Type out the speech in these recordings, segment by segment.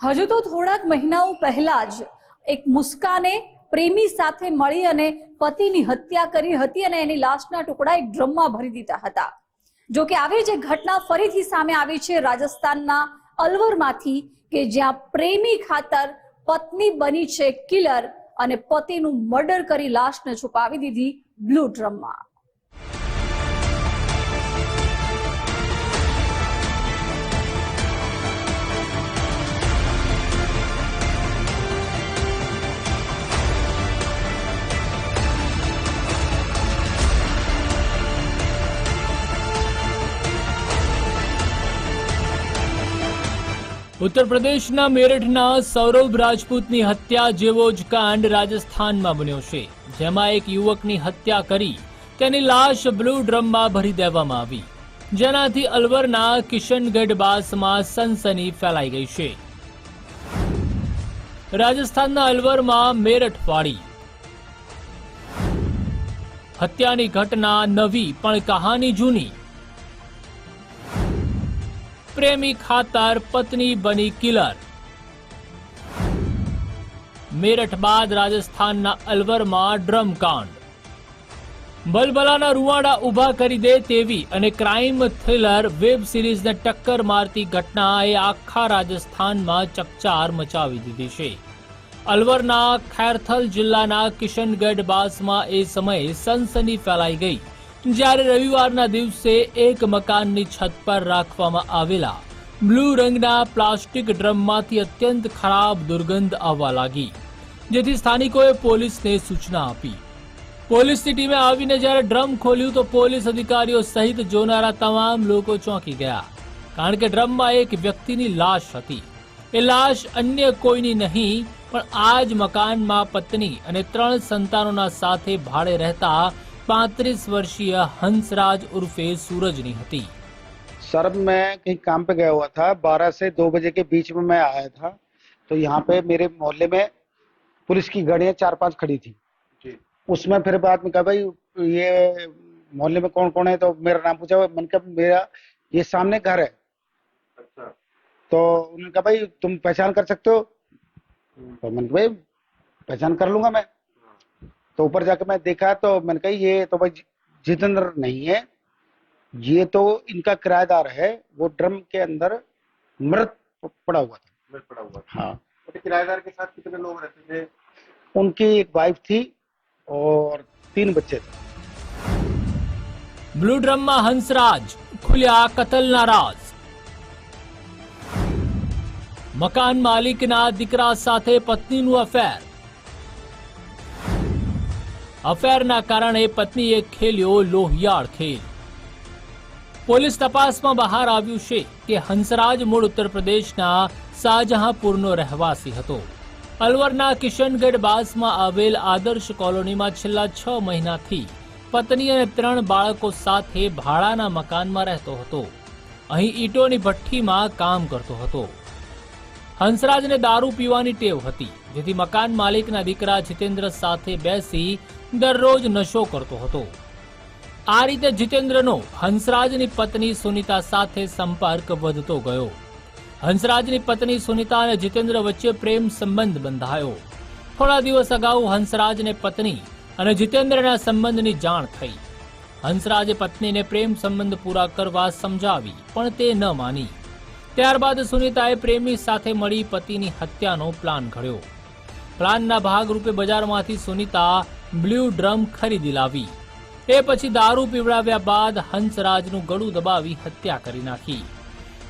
હજુ તો થોડાક મહિનાઓ પહેલા જ એક મુસ્કાને પ્રેમી સાથે મળી અને પતિની હત્યા કરી હતી અને એની લાશના ટુકડા એક ડ્રમમાં ભરી દીધા હતા. જો કે આવી જે ઘટના ફરીથી સામે આવી છે રાજસ્થાનના અલવરમાંથી કે જ્યાં પ્રેમી ખાતર પત્ની બની છે કિલર અને પતિનું મર્ડર કરી લાશને છુપાવી દીધી બ્લુ ડ્રમમાં. ઉત્તર પ્રદેશના મેરઠના સૌરભ રાજપૂતની હત્યા જેવો જ કાંડ રાજસ્થાનમાં બન્યો છે, જેમાં એક યુવકની હત્યા કરી તેની લાશ બ્લુ ડ્રમમાં ભરી દેવામાં આવી. જેનાથી અલવરના કિશનગઢ બાસમાં સનસની ફેલાઈ ગઈ છે. રાજસ્થાનના અલવરમાં મેરઠ વાડી હત્યાની ઘટના નવી પણ કહાની જૂની પ્રેમી ખાતર પત્ની બની કિલર. મેરઠ બાદ રાજસ્થાનના અલવરમાં ડ્રમ કાંડ. બલબલાના રૂવાડા ઊભા કરી દે તેવી અને ક્રાઇમ થ્રિલર વેબ સિરીઝને ટક્કર મારતી ઘટનાએ આખા રાજસ્થાનમાં ચકચાર મચાવી દીધી છે. અલવરના ખેરથલ જિલ્લાના કિશનગઢ બાસમાં એ સમયે સનસની ફેલાઈ ગઈ. જ્યારે રવિવારના દિવસે એક મકાનની છત પર રાખવામાં આવેલા બ્લુ રંગના પ્લાસ્ટિક ડ્રમમાંથી અત્યંત ખરાબ દુર્ગંધ આવવા લાગી, જેથી સ્થાનિકોએ પોલીસને સૂચના આપી. પોલીસની ટીમે આવીને જ્યારે ડ્રમ ખોલ્યું તો પોલીસ અધિકારીઓ સહિત જોનારા તમામ લોકો ચોંકી ગયા, કારણ કે ડ્રમમાં એક વ્યક્તિની લાશ હતી. એ લાશ અન્ય કોઈની નહીં, પણ આ જ મકાનમાં પત્ની અને ત્રણ સંતાનોના સાથે ભાડે રહેતા પાંત્રીસ વર્ષીય હંસરાજ ઉર્ફે सूरजनी હતી सर मैं कहीं काम पे गया हुआ था बारह से दो बजे के बीच में मैं आया था तो यहाँ पे मेरे मोहल्ले में पुलिस की गाड़ियाँ चार पांच खड़ी थी उसमें फिर बाद में कहा भाई ये मोहल्ले में कौन कौन है तो मेरा नाम पूछा मैंने कहा मेरा ये सामने घर है अच्छा तो उन्होंने कहा भाई तुम पहचान कर सकते हो तो मैंने कहा भाई पहचान कर लूंगा मैं तो ऊपर जाके मैं देखा तो मैंने कहा ये तो भाई जितेंद्र नहीं है ये तो इनका किराएदार है वो ड्रम के अंदर मृत पड़ा हुआ था मैं पड़ा हुआ था हाँ तो किराएदार के साथ कितने लोग रहते थे उनकी एक वाइफ थी और तीन बच्चे थे બ્લુ ડ્રમમાં હંસરાજ ખુલ્યા કતલના રાજ મકાન માલિકના દીકરા સાથે પત્નીનું અફેર અફેરના કારણે પત્નીએ ખેલ્યો લોહિયાળ ખેલ. પોલીસ તપાસમાં બહાર આવ્યું છે કે હંસરાજ મૂળ ઉત્તર પ્રદેશના શાહજહાંપુરનો રહેવાસી હતો. અલવરના કિશનગઢ બાસમાં આવેલ આદર્શ કોલોનીમાં છેલ્લા છ મહિનાથી પત્ની અને ત્રણ બાળકો સાથે ભાડાના મકાનમાં રહેતો હતો. અહીં ઈંટોની ભઠ્ઠીમાં કામ કરતો હતો. હંસરાજને દારૂ પીવાની ટેવ હતી, જેથી મકાન માલિકના દીકરા જીતેન્દ્ર સાથે બેસી દરરોજ નશો કરતો હતો. આ રીતે જીતેન્દ્રનો હંસરાજની પત્ની સુનિતા સાથે સંપર્ક વધતો ગયો. હંસરાજની પત્ની સુનિતા અને જીતેન્દ્ર વચ્ચે પ્રેમ સંબંધ બંધાયો. થોડા દિવસ અગાઉ હંસરાજને પત્ની અને જીતેન્દ્રના સંબંધની જાણ થઈ. હંસરાજે પત્નીને પ્રેમ સંબંધ પૂરા કરવા સમજાવી, પણ તે ન માની. ત્યારબાદ સુનિતાએ પ્રેમી સાથે મળી પતિની હત્યાનો પ્લાન ઘડ્યો. પ્લાનના ભાગરૂપે બજારમાંથી સુનિતા બ્લુ ડ્રમ ખરીદી લાવી. એ પછી દારૂ પીવડાવ્યા બાદ હંસરાજનું ગળું દબાવી હત્યા કરી નાખી.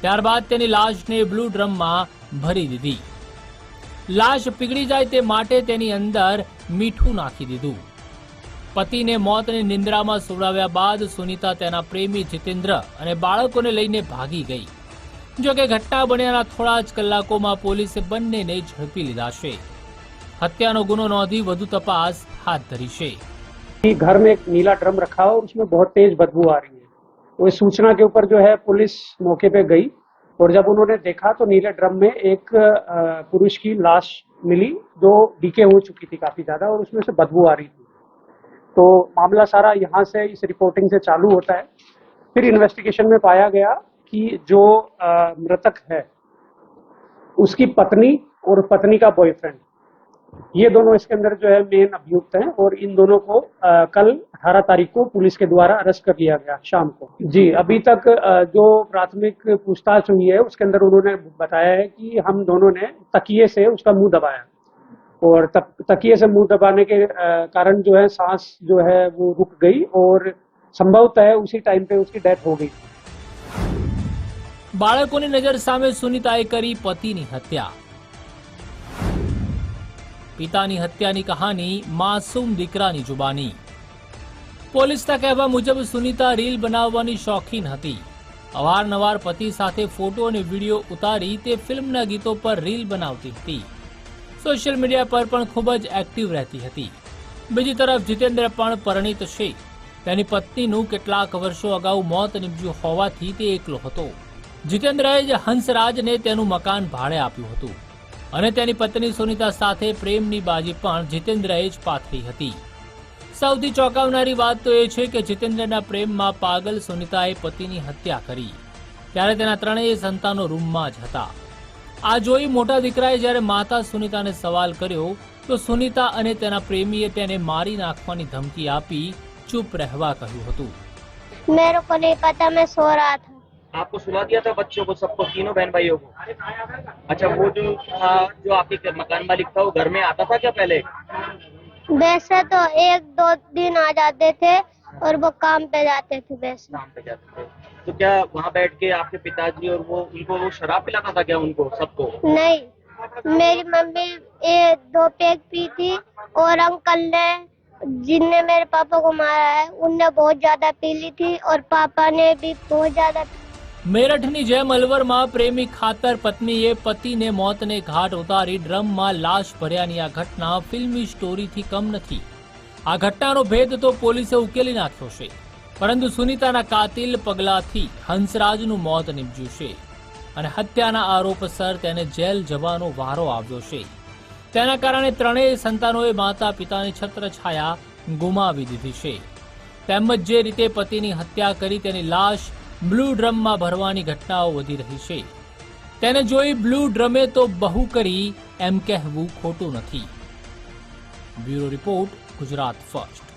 ત્યારબાદ તેની લાશને બ્લુ ડ્રમમાં ભરી દીધી. લાશ પીગળી જાય તે માટે તેની અંદર મીઠું નાખી દીધું. પતિને મોતની નિંદ્રામાં સુવડાવ્યા બાદ સુનિતા તેના પ્રેમી જીતેન્દ્ર અને બાળકોને લઈને ભાગી ગઈ. જોકે ઘટના બન્યાના થોડા જ કલાકોમાં પોલીસે બંનેને ઝડપી લીધા છે. હત્યાનો ગુનો નોંધી વધુ તપાસ હાથ ધરી છે कि घर में एक नीला ड्रम रखा हो और उसमें बहुत तेज बदबू आ रही है वो इस सूचना के ऊपर जो है पुलिस मौके पे गई और जब उन्होंने देखा तो नीले ड्रम में एक अ, पुरुष की लाश मिली जो डीके हो चुकी थी काफी ज्यादा और उसमें से बदबू आ रही थी तो मामला सारा यहाँ से इस रिपोर्टिंग से चालू होता है फिर इन्वेस्टिगेशन में पाया गया कि जो अ, मृतक है उसकी पत्नी और पत्नी का बॉयफ्रेंड ये दोनों इसके अंदर जो है मेन अभियुक्त हैं और इन दोनों को अ, कल 18 तारीख को पुलिस के द्वारा अरेस्ट कर लिया गया शाम को जी अभी तक अ, जो प्राथमिक पूछताछ हुई है उसके अंदर उन्होंने बताया है कि हम दोनों ने तकिए से उसका मुंह दबाया और तक, तकिए से मुंह दबाने के अ, कारण जो है सांस जो है वो रुक गई और संभवतः उसी टाइम पे उसकी डेथ हो गई બાળકોની નજર સામે સુનિતાએ કરી પતિની હત્યા પિતાની હત્યાની કહાની, માસૂમ દીકરાની જુબાની. પોલીસના કહેવા મુજબ સુનિતા રીલ બનાવવાની શોખીન હતી. અવારનવાર પતિ સાથે ફોટો અને વીડિયો ઉતારી તે ફિલ્મના ગીતો પર રીલ બનાવતી હતી. સોશિયલ મીડિયા પર પણ ખૂબ જ એક્ટિવ રહેતી હતી. બીજી તરફ જીતેન્દ્ર પણ પરિણીત છે. તેની પત્નીનું કેટલાક વર્ષો અગાઉ મોત નીપજ્યું હોવાથી તે એકલો હતો. જીતેન્દ્રએ જ હંસરાજને તેનું મકાન ભાડે આપ્યું હતું. અને તેની પત્ની સુનિતા સાથે પ્રેમની બાજી પણ જીતેન્દ્રએ જ પાથરી હતી. સૌથી ચોંકાવનારી વાત તો એ છે કે જીતેન્દ્રના પ્રેમમાં પાગલ સુનિતાએ પતિની હત્યા કરી. ત્યારે તેના ત્રણેય સંતાનો રૂમમાં જ હતા. આ જોઈ મોટા દીકરાએ જ્યારે માતા સુનિતાને સવાલ કર્યો, તો સુનિતા અને તેના પ્રેમીએ તેને મારી નાખવાની ધમકી આપી ચૂપ રહેવા કહ્યું હતું. મેરે કો નહીં પતા મેં સો રહા થા आपको सुला दिया था बच्चों को सबको तीनों बहन भाइयों को? अच्छा वो जो था जो आपके मकान मालिक था वो घर में आता था क्या पहले? वैसे तो एक दो दिन आ जाते थे और वो काम पे जाते थे वैसे। काम पे जाते थे। तो क्या वहाँ बैठ के आपके पिताजी और वो उनको वो शराब पिलाता था क्या उनको सबको? नहीं मेरी मम्मी ये दो पैक पी थी और अंकल ने जिनने मेरे पापा को मारा है उनने बहुत ज़्यादा पी ली थी और पापा ने भी बहुत ज़्यादा મેરઠની જેમ અલવરમાં પ્રેમી ખાતર પત્નીએ પતિને મોતને ઘાટ ઉતારી ડ્રમમાં લાશ ભર્યાની આ ઘટના ફિલ્મી સ્ટોરીથી કમ નથી. આ ઘટનાનો ભેદ તો પોલીસે ઉકેલી નાખ્યો છે. પરંતુ સુનિતાના કાતિલ પગલાથી હંસરાજનું મોત નીપજ્યું છે. અને હત્યાના આરોપસર તેને જેલ જવાનો વારો આવ્યો છે. તેના કારણે ત્રણેય સંતાનોએ માતા પિતાની છત્રછાયા ગુમાવી દીધી છે. તેમજ જે રીતે પતિની હત્યા કરી તેની લાશ બ્લુ ડ્રમમાં ભરવાની ઘટનાઓ વધી રહી છે. તેને જોઈ બ્લુ ડ્રમે તો બહુ કરી એમ કહેવું ખોટું નથી. Bureau report Gujarat First.